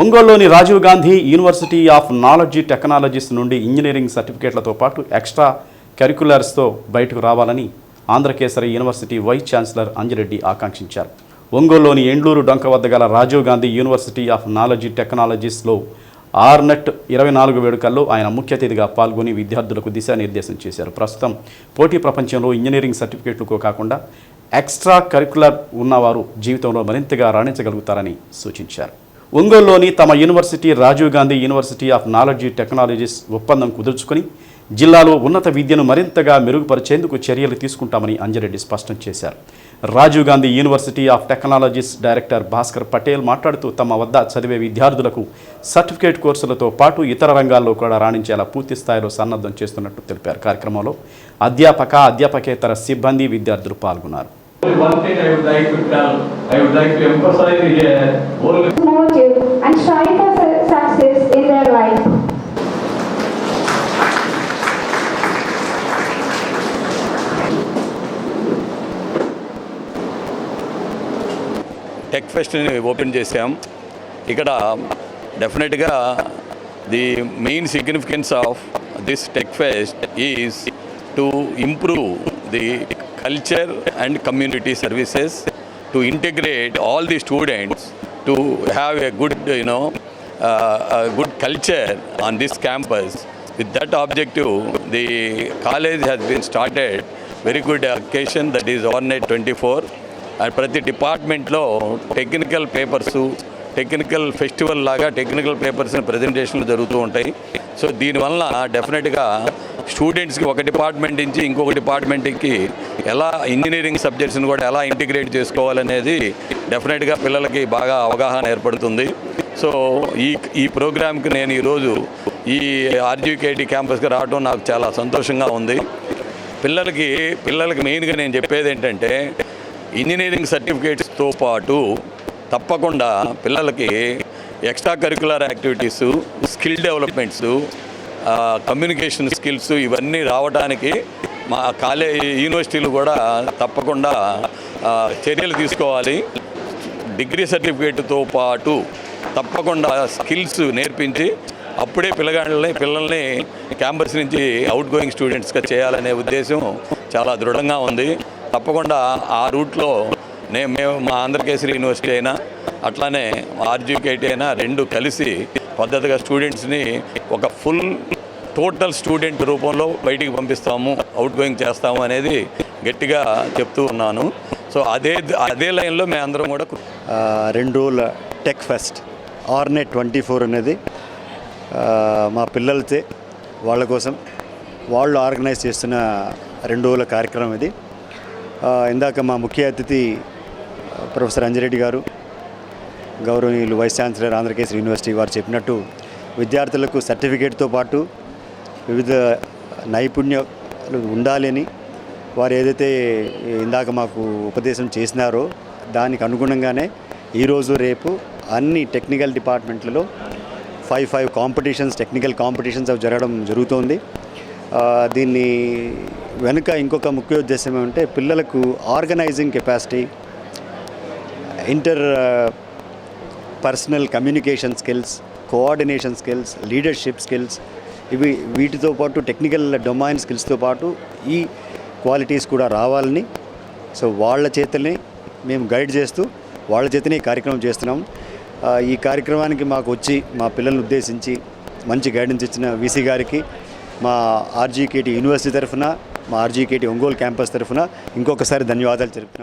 ఒంగోలులోని Rajiv Gandhi university of knowledge technologies నుండి engineering సర్టిఫికేట్లతో పాటు ఎక్స్ట్రా కరికులర్స్తో బయటకు రావాలని Andhra Kesari university vice chancellor Anji Reddy ఆకాంక్షించారు. ఒంగోలులోని ఎండ్లూరు డొంక వద్ద గల Rajiv Gandhi university of knowledge టెక్నాలజీస్లో ఆర్నెట్ ఇరవై నాలుగు వేడుకల్లో ఆయన ముఖ్య అతిథిగా పాల్గొని విద్యార్థులకు దిశానిర్దేశం చేశారు. ప్రస్తుతం పోటీ ప్రపంచంలో ఇంజనీరింగ్ సర్టిఫికేట్లకు కాకుండా ఎక్స్ట్రా కరికులర్ ఉన్నవారు జీవితంలో మరింతగా రాణించగలుగుతారని సూచించారు. ఒంగోలులోని తమ university Rajiv Gandhi university of knowledge technologies ఒప్పందం కుదుర్చుకొని జిల్లాలో ఉన్నత విద్యను మరింతగా మెరుగుపరిచేందుకు చర్యలు తీసుకుంటామని అంజరెడ్డి స్పష్టం చేశారు. Rajiv Gandhi university of technologies director Bhaskar Patel మాట్లాడుతూ తమ వద్ద చదివే విద్యార్థులకు సర్టిఫికేట్ కోర్సులతో పాటు ఇతర రంగాల్లో కూడా రాణించేలా పూర్తి స్థాయిలో సన్నద్ధం చేస్తున్నట్టు తెలిపారు. కార్యక్రమంలో అధ్యాపక అధ్యాపకేతర సిబ్బంది విద్యార్థులు పాల్గొన్నారు. టెక్ ఫెస్ట్ని ఓపెన్ చేశాం. ఇక్కడ డెఫినెట్గా the main significance of this tech fest is to improve the culture and community services to integrate all the students to have a good you know good culture on this campus the that objective the college the college has very good occasion that occasion that is Ornet 24 and ప్రతి డిపార్ట్మెంట్లో technical papers technical festival లాగా technical papers ప్రజెంటేషన్లు జరుగుతూ ఉంటాయి. So దీనివల్ల డెఫినెట్గా స్టూడెంట్స్కి ఒక డిపార్ట్మెంట్ నుంచి ఇంకొక డిపార్ట్మెంట్కి ఎలా ఇంజనీరింగ్ సబ్జెక్ట్స్ని కూడా ఎలా ఇంటిగ్రేట్ చేసుకోవాలనేది డెఫినెట్గా పిల్లలకి బాగా అవగాహన ఏర్పడుతుంది. సో ఈ ఈ ప్రోగ్రామ్కి నేను ఈరోజు ఈ ఆర్జీకేటీ క్యాంపస్కి రావడం నాకు చాలా సంతోషంగా ఉంది. పిల్లలకి పిల్లలకి మెయిన్గా నేను చెప్పేది ఏంటంటే ఇంజనీరింగ్ సర్టిఫికేట్స్తో పాటు తప్పకుండా పిల్లలకి extra curricular activities skill developments communication skills ఇవన్నీ రావడానికి మా కాలేజ్ యూనివర్సిటీలు కూడా తప్పకుండా చర్యలు తీసుకోవాలి. డిగ్రీ సర్టిఫికేట్తో పాటు తప్పకుండా స్కిల్స్ నేర్పించి అప్పుడే పిల్లగాళ్ళని పిల్లల్ని క్యాంపస్ నుంచి అవుట్ గోయింగ్ స్టూడెంట్స్గా చేయాలనే ఉద్దేశం చాలా దృఢంగా ఉంది. తప్పకుండా ఆ రూట్లో నేను మేము మా ఆంధ్రకేసరి యూనివర్సిటీ అయినా అట్లానే ఆర్జీకేటీ అయినా రెండు కలిసి పద్ధతిగా స్టూడెంట్స్ని ఒక ఫుల్ టోటల్ స్టూడెంట్ రూపంలో బయటికి పంపిస్తాము అవుట్ గోయింగ్ చేస్తాము అనేది గట్టిగా చెప్తూ ఉన్నాను. సో అదే అదే లైన్లో మేము అందరం కూడా రెండు రోజుల tech fest Ornet twenty four అనేది మా పిల్లలతో వాళ్ళ కోసం వాళ్ళు ఆర్గనైజ్ చేస్తున్న రెండు రోజుల కార్యక్రమం ఇది. ఇందాక మా ముఖ్య అతిథి ప్రొఫెసర్ అంజిరెడ్డి గారు గౌరవనీయులు వైస్ ఛాన్సలర్ ఆంధ్రకేశ్వర యూనివర్సిటీ వారు చెప్పినట్టు విద్యార్థులకు సర్టిఫికేట్తో పాటు వివిధ నైపుణ్యాలు ఉండాలని వారు ఏదైతే ఇందాక మాకు ఉపదేశం చేసినారో దానికి అనుగుణంగానే ఈరోజు రేపు అన్ని technical డిపార్ట్మెంట్లలో five five competitions technical competitions అవి జరగడం జరుగుతోంది. దీన్ని వెనుక ఇంకొక ముఖ్య ఉద్దేశం ఏమంటే పిల్లలకు organizing capacity interpersonal communication skills coordination skills leadership skills ఇవి వీటితో పాటు టెక్నికల్ డొమైన్ స్కిల్స్తో పాటు ఈ క్వాలిటీస్ కూడా రావాలని సో వాళ్ళ చేతనే మేము గైడ్ చేస్తూ వాళ్ళ చేతనే ఈ కార్యక్రమం చేస్తున్నాం. ఈ కార్యక్రమానికి మాకు వచ్చి మా పిల్లల్ని ఉద్దేశించి మంచి గైడెన్స్ ఇచ్చిన వీసీ గారికి మా ఆర్జీకేటీ యూనివర్సిటీ తరఫున మా ఆర్జీకేటీ ఒంగోలు క్యాంపస్ తరఫున ఇంకొకసారి ధన్యవాదాలు తెలుపుతున్నాం.